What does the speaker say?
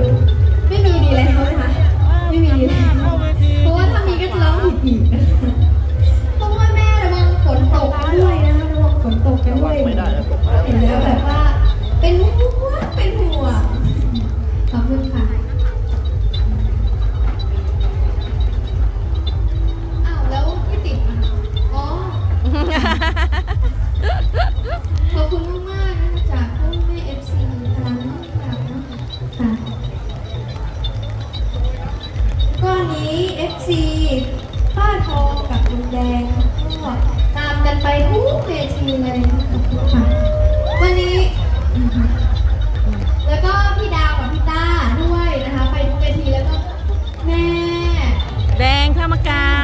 รู้ไม่มีดีแล้วนะคะไม่มีดีแล้วเพราะว่าถ้ามีก็จะร้องผิดอีกนะคะเพราะว่าแม่ระวังฝนตกด้วยนะคะระวังฝนตกกันด้วยไม่ได้นะ สี่ป้าทองกับลุงแดงก็ตามกันไปทุกเวทีเลยค่ะวันนี้ แล้วก็พี่ดาวกับพี่ต้าด้วยนะคะ ไปทุกเวทีแล้วก็แม่ แดงข้ามากา